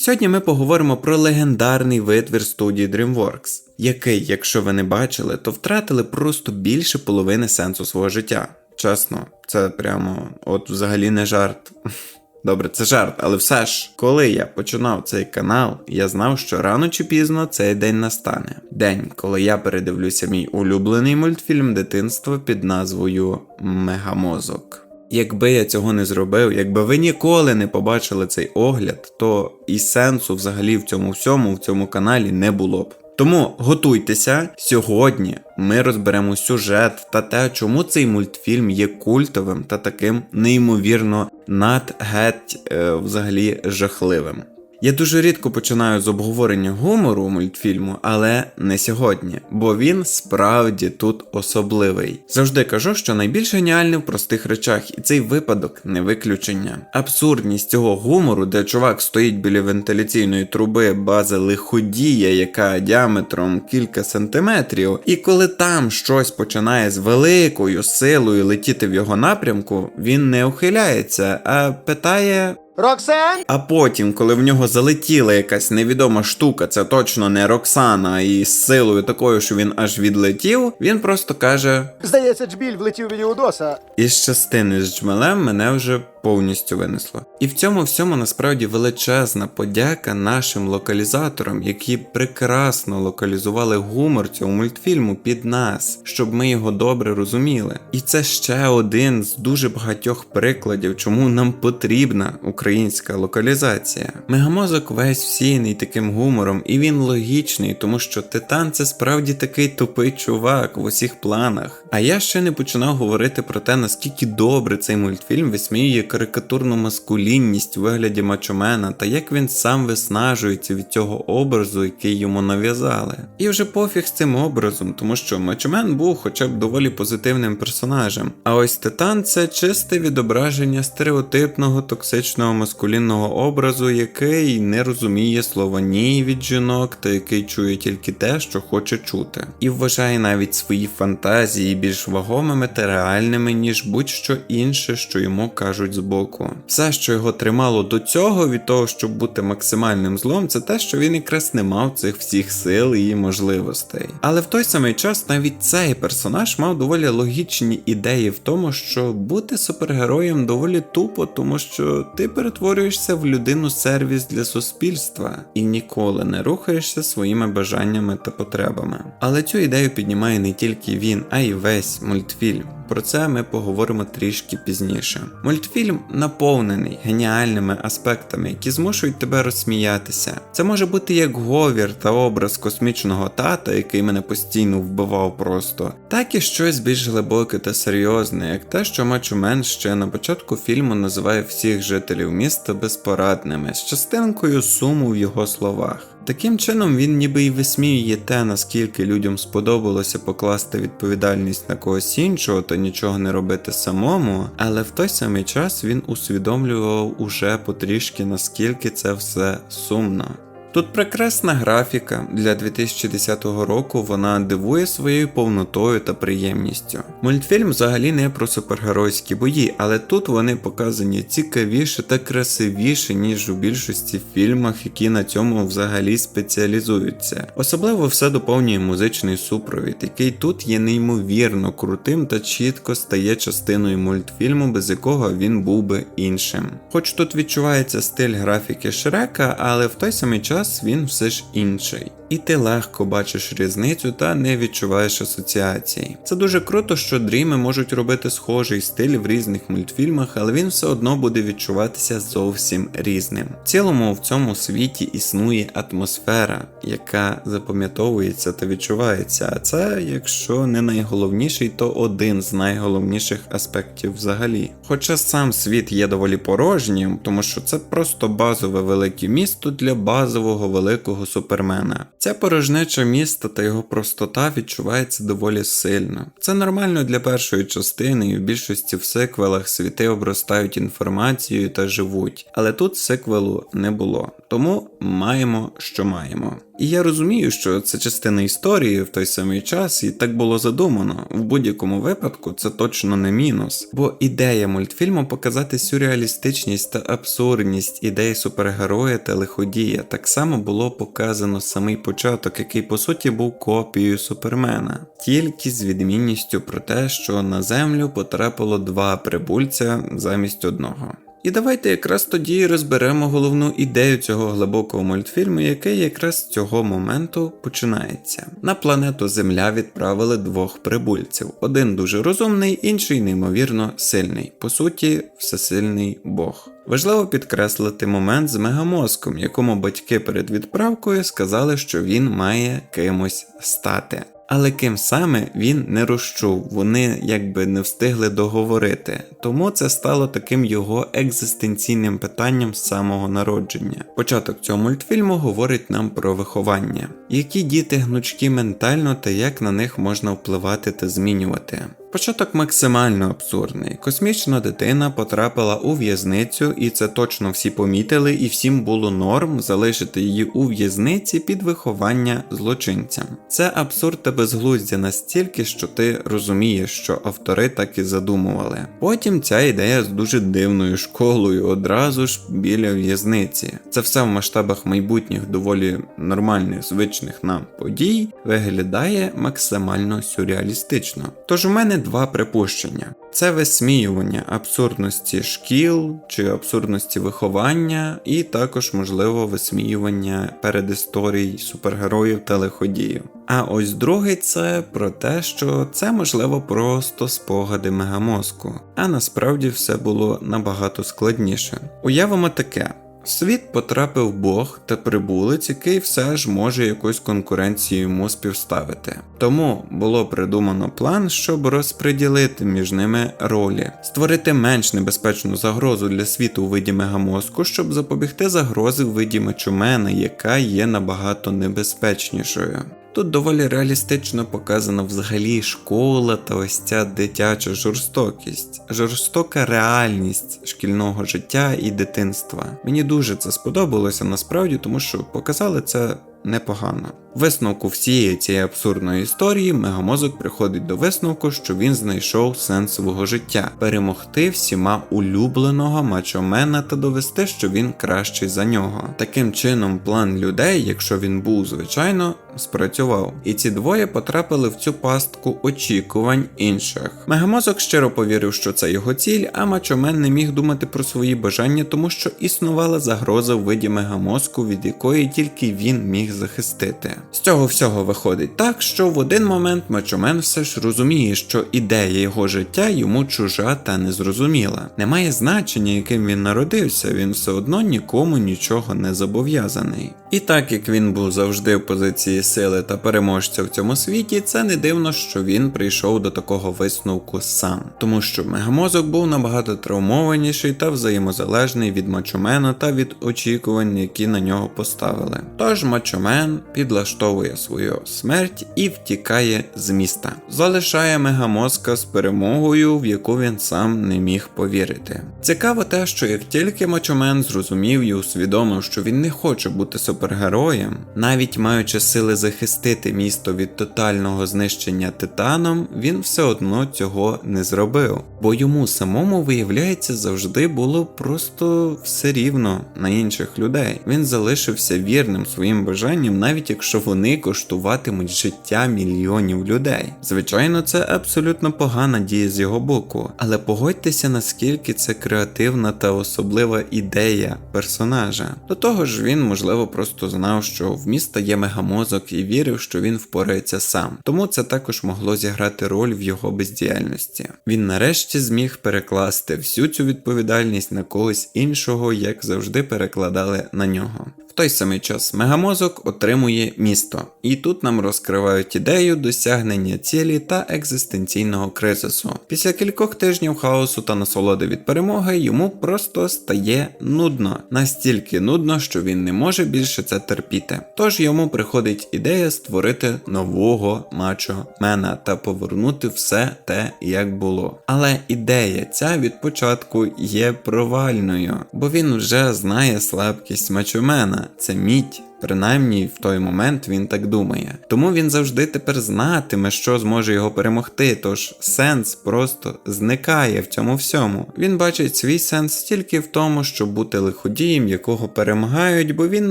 Сьогодні ми поговоримо про легендарний витвір студії DreamWorks, який, якщо ви не бачили, то втратили просто більше половини сенсу свого життя. Чесно, це прямо от взагалі не жарт. Добре, це жарт, але все ж, коли я починав цей канал, я знав, що рано чи пізно цей день настане. День, коли я передивлюся мій улюблений мультфільм дитинства під назвою Мегамозок. Якби я цього не зробив, якби ви ніколи не побачили цей огляд, то і сенсу взагалі в цьому всьому, в цьому каналі не було б. Тому готуйтеся, сьогодні ми розберемо сюжет та те, чому цей мультфільм є культовим та таким неймовірно надгеть е, взагалі жахливим. Я дуже рідко починаю з обговорення гумору мультфільму, але не сьогодні, бо він справді тут особливий. Завжди кажу, що найбільш геніальне в простих речах, і цей випадок не виключення. Абсурдність цього гумору, де чувак стоїть біля вентиляційної труби бази лиходія, яка діаметром кілька сантиметрів, і коли там щось починає з великою силою летіти в його напрямку, він не ухиляється, а питає. Роксен? А потім, коли в нього залетіла якась невідома штука, це точно не Роксана, і з силою такою, що він аж відлетів, він просто каже: Здається, Джбіль влетів від Іудоса. із частини з джмелем мене вже повністю винесло. І в цьому всьому насправді величезна подяка нашим локалізаторам, які прекрасно локалізували гумор цього мультфільму під нас, щоб ми його добре розуміли. І це ще один з дуже багатьох прикладів, чому нам потрібна українська локалізація. Мегамозок весь всіяний таким гумором, і він логічний, тому що Титан це справді такий тупий чувак в усіх планах. А я ще не починав говорити про те, наскільки добре цей мультфільм висміює карикатурну маскулінність у вигляді мачомена та як він сам виснажується від цього образу, який йому нав'язали. І вже пофіг з цим образом, тому що мачомен був хоча б доволі позитивним персонажем. А ось Титан це чисте відображення стереотипного токсичного маскулінного образу, який не розуміє слова ні від жінок, та який чує тільки те, що хоче чути, і вважає навіть свої фантазії більш вагомими та реальними, ніж будь-що інше, що йому кажуть збоку. Все, що його тримало до цього, від того, щоб бути максимальним злом, це те, що він якраз не мав цих всіх сил і можливостей. Але в той самий час навіть цей персонаж мав доволі логічні ідеї в тому, що бути супергероєм доволі тупо, тому що ти перетворюєшся в людину сервіс для суспільства і ніколи не рухаєшся своїми бажаннями та потребами. Але цю ідею піднімає не тільки він, а й весь мультфільм. Про це ми поговоримо трішки пізніше. Мультфільм наповнений геніальними аспектами, які змушують тебе розсміятися. Це може бути як говір та образ космічного тата, який мене постійно вбивав просто, так і щось більш глибоке та серйозне, як те, що Мачумен ще на початку фільму називає всіх жителів міста безпорадними, з частинкою суму в його словах. Таким чином він ніби й висміює те, наскільки людям сподобалося покласти відповідальність на когось іншого та нічого не робити самому, але в той самий час він усвідомлював уже потрішки наскільки це все сумно. Тут прекрасна графіка для 2010 року, вона дивує своєю повнотою та приємністю. Мультфільм взагалі не про супергеройські бої, але тут вони показані цікавіше та красивіше, ніж у більшості фільмах, які на цьому взагалі спеціалізуються. Особливо все доповнює музичний супровід, який тут є неймовірно крутим та чітко стає частиною мультфільму, без якого він був би іншим. Хоч тут відчувається стиль графіки Шрека, але в той самий час він все ж інший. І ти легко бачиш різницю та не відчуваєш асоціацій. Це дуже круто, що дріми можуть робити схожий стиль в різних мультфільмах, але він все одно буде відчуватися зовсім різним. В цілому в цьому світі існує атмосфера, яка запам'ятовується та відчувається. А це, якщо не найголовніший, то один з найголовніших аспектів взагалі. Хоча сам світ є доволі порожнім, тому що це просто базове велике місто для базового великого супермена. Ця порожнеча міста та його простота відчувається доволі сильно. Це нормально для першої частини, і в більшості в сиквелах світи обростають інформацією та живуть, але тут сиквелу не було, тому маємо, що маємо. І я розумію, що це частина історії в той самий час, і так було задумано. В будь-якому випадку це точно не мінус, бо ідея мультфільму показати сюрреалістичність та абсурдність ідей супергероя та лиходія так само було показано самий початок, який по суті був копією Супермена, тільки з відмінністю про те, що на землю потрапило два прибульця замість одного. І давайте якраз тоді розберемо головну ідею цього глибокого мультфільму, який якраз з цього моменту починається. На планету Земля відправили двох прибульців: один дуже розумний, інший неймовірно сильний. По суті, всесильний Бог. Важливо підкреслити момент з мегамозком, якому батьки перед відправкою сказали, що він має кимось стати. Але ким саме він не розчув, вони якби не встигли договорити. Тому це стало таким його екзистенційним питанням з самого народження. Початок цього мультфільму говорить нам про виховання, які діти гнучкі ментально та як на них можна впливати та змінювати. Початок максимально абсурдний. Космічна дитина потрапила у в'язницю, і це точно всі помітили, і всім було норм залишити її у в'язниці під виховання злочинцям. Це абсурд та безглуздя настільки, що ти розумієш, що автори так і задумували. Потім ця ідея з дуже дивною школою одразу ж біля в'язниці. Це все в масштабах майбутніх доволі нормальних, звичних нам подій виглядає максимально сюрреалістично. Тож у мене два припущення: це висміювання абсурдності шкіл чи абсурдності виховання, і також, можливо, висміювання передісторій супергероїв та лиходіїв. А ось другий це про те, що це можливо просто спогади мегамозку, а насправді все було набагато складніше. Уявимо таке. Світ потрапив Бог та прибулець, який все ж може якусь конкуренцію йому співставити. Тому було придумано план, щоб розподілити між ними ролі, створити менш небезпечну загрозу для світу у виді мегамозку, щоб запобігти загрози в виді мечумена, яка є набагато небезпечнішою. Тут доволі реалістично показана взагалі школа та ось ця дитяча жорстокість, жорстока реальність шкільного життя і дитинства. Мені дуже це сподобалося насправді, тому що показали це непогано. Висновку всієї цієї абсурдної історії мегамозок приходить до висновку, що він знайшов сенс свого життя перемогти всіма улюбленого мачомена та довести, що він кращий за нього. Таким чином, план людей, якщо він був звичайно, спрацював. І ці двоє потрапили в цю пастку очікувань інших. Мегамозок щиро повірив, що це його ціль, а мачомен не міг думати про свої бажання, тому що існувала загроза в виді мегамозку, від якої тільки він міг захистити. З цього всього виходить так, що в один момент Мачомен все ж розуміє, що ідея його життя йому чужа та незрозуміла. Немає значення, яким він народився, він все одно нікому нічого не зобов'язаний. І так як він був завжди в позиції сили та переможця в цьому світі, це не дивно, що він прийшов до такого висновку сам, тому що мегамозок був набагато травмованіший та взаємозалежний від Мачомена та від очікувань, які на нього поставили. Тож Мачомен підлаштовує свою смерть і втікає з міста, залишає мегамозка з перемогою, в яку він сам не міг повірити. Цікаво те, що як тільки Мачомен зрозумів і усвідомив, що він не хоче бути супергероєм, навіть маючи сили захистити місто від тотального знищення титаном, він все одно цього не зробив, бо йому самому, виявляється, завжди було просто все рівно на інших людей. Він залишився вірним своїм бажанням, навіть якщо вони коштуватимуть життя мільйонів людей. Звичайно, це абсолютно погана дія з його боку, але погодьтеся, наскільки це креативна та особлива ідея персонажа. До того ж, він, можливо, просто знав, що в міста є мегамозок і вірив, що він впорається сам. Тому це також могло зіграти роль в його бездіяльності. Він нарешті зміг перекласти всю цю відповідальність на когось іншого, як завжди перекладали на нього. Той самий час мегамозок отримує місто, і тут нам розкривають ідею досягнення цілі та екзистенційного кризису. Після кількох тижнів хаосу та насолоди від перемоги йому просто стає нудно, настільки нудно, що він не може більше це терпіти. Тож йому приходить ідея створити нового мачо мена та повернути все те, як було. Але ідея ця від початку є провальною, бо він вже знає слабкість мачомена. Це мідь. Принаймні в той момент він так думає. Тому він завжди тепер знатиме, що зможе його перемогти. Тож сенс просто зникає в цьому всьому. Він бачить свій сенс тільки в тому, щоб бути лиходієм, якого перемагають, бо він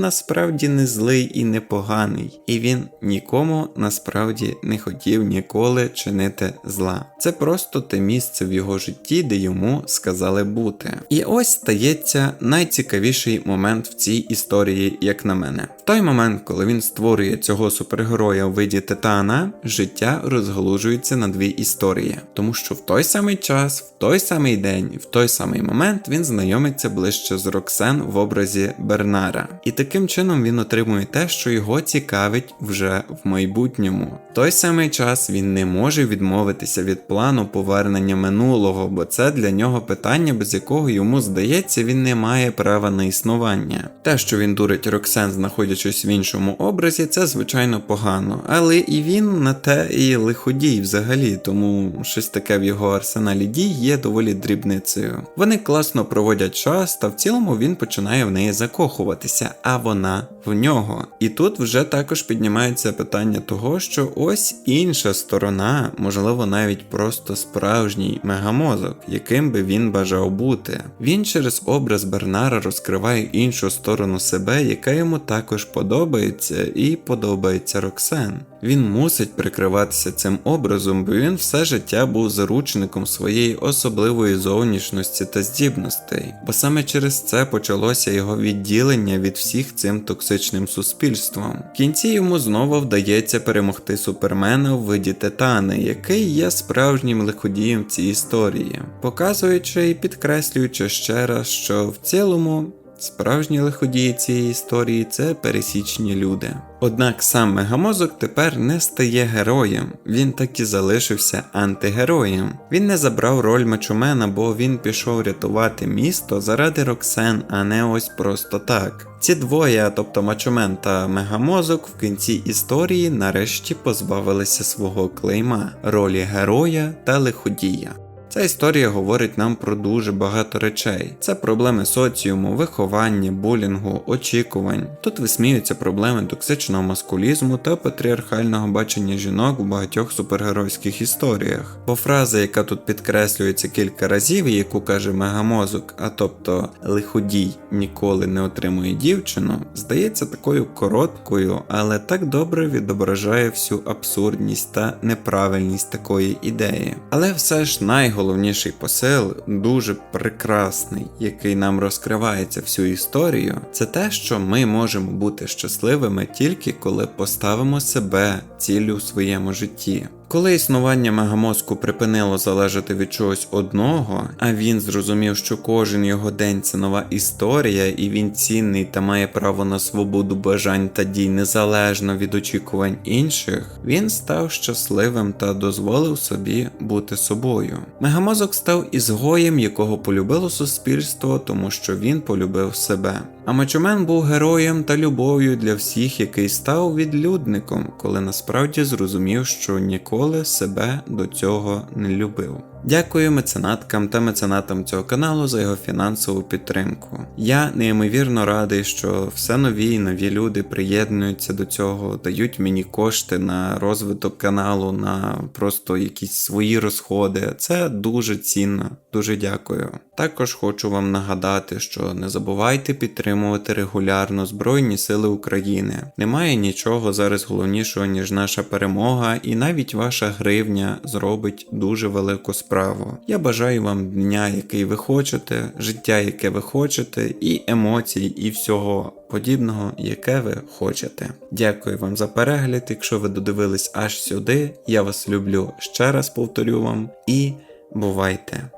насправді не злий і не поганий, і він нікому насправді не хотів ніколи чинити зла. Це просто те місце в його житті, де йому сказали бути. І ось стається найцікавіший момент в цій історії, як на мене. Той момент, коли він створює цього супергероя у виді Титана, життя розгалужується на дві історії, тому що в той самий час, в той самий день, в той самий момент він знайомиться ближче з Роксен в образі Бернара. І таким чином він отримує те, що його цікавить вже в майбутньому. В той самий час він не може відмовитися від плану повернення минулого, бо це для нього питання, без якого йому здається, він не має права на існування. Те, що він дурить Роксен, знаходячись в іншому образі, це звичайно погано, але і він на те і лиходій взагалі, тому щось таке в його арсеналі дій є доволі дрібницею. Вони класно проводять час, та в цілому він починає в неї закохуватися, а вона в нього. І тут вже також піднімається питання того, що ось інша сторона, можливо, навіть просто справжній мегамозок, яким би він бажав бути. Він через образ Бернара розкриває іншу сторону себе, яка йому також подобається, і подобається Роксен. Він мусить прикриватися цим образом, бо він все життя був заручником своєї особливої зовнішності та здібностей, бо саме через це почалося його відділення від всіх цим токсичним суспільством. В кінці йому знову вдається перемогти супермена в виді Титана, який є справжнім лиходієм цій історії, показуючи і підкреслюючи ще раз, що в цілому. Справжні лиходії цієї історії це пересічні люди. Однак сам мегамозок тепер не стає героєм, він так і залишився антигероєм. Він не забрав роль мечомена, бо він пішов рятувати місто заради Роксен, а не ось просто так. Ці двоє, тобто Мачомен та Мегамозок, в кінці історії нарешті позбавилися свого клейма ролі героя та лиходія. Ця історія говорить нам про дуже багато речей. Це проблеми соціуму, виховання, булінгу, очікувань. Тут висміюються проблеми токсичного маскулізму та патріархального бачення жінок в багатьох супергеройських історіях. Бо фраза, яка тут підкреслюється кілька разів, і яку каже мегамозок, а тобто лиходій ніколи не отримує дівчину, здається такою короткою, але так добре відображає всю абсурдність та неправильність такої ідеї. Але все ж найголовніше найголовніший посил, дуже прекрасний, який нам розкривається всю історію, це те, що ми можемо бути щасливими тільки коли поставимо себе ціллю у своєму житті. Коли існування мегамозку припинило залежати від чогось одного, а він зрозумів, що кожен його день це нова історія, і він цінний та має право на свободу бажань та дій незалежно від очікувань інших, він став щасливим та дозволив собі бути собою. Мегамозок став ізгоєм, якого полюбило суспільство, тому що він полюбив себе. А Мачомен був героєм та любов'ю для всіх, який став відлюдником, коли насправді зрозумів, що ніколи себе до цього не любив. Дякую меценаткам та меценатам цього каналу за його фінансову підтримку. Я неймовірно радий, що все нові і нові люди приєднуються до цього, дають мені кошти на розвиток каналу, на просто якісь свої розходи. Це дуже цінно, дуже дякую. Також хочу вам нагадати, що не забувайте підтримувати регулярно Збройні Сили України. Немає нічого зараз головнішого, ніж наша перемога, і навіть ваша гривня зробить дуже велику справу. Я бажаю вам дня, який ви хочете, життя, яке ви хочете, і емоцій, і всього подібного, яке ви хочете. Дякую вам за перегляд. Якщо ви додивились аж сюди, я вас люблю ще раз повторю вам і бувайте!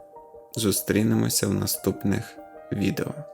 Зустрінемося в наступних відео.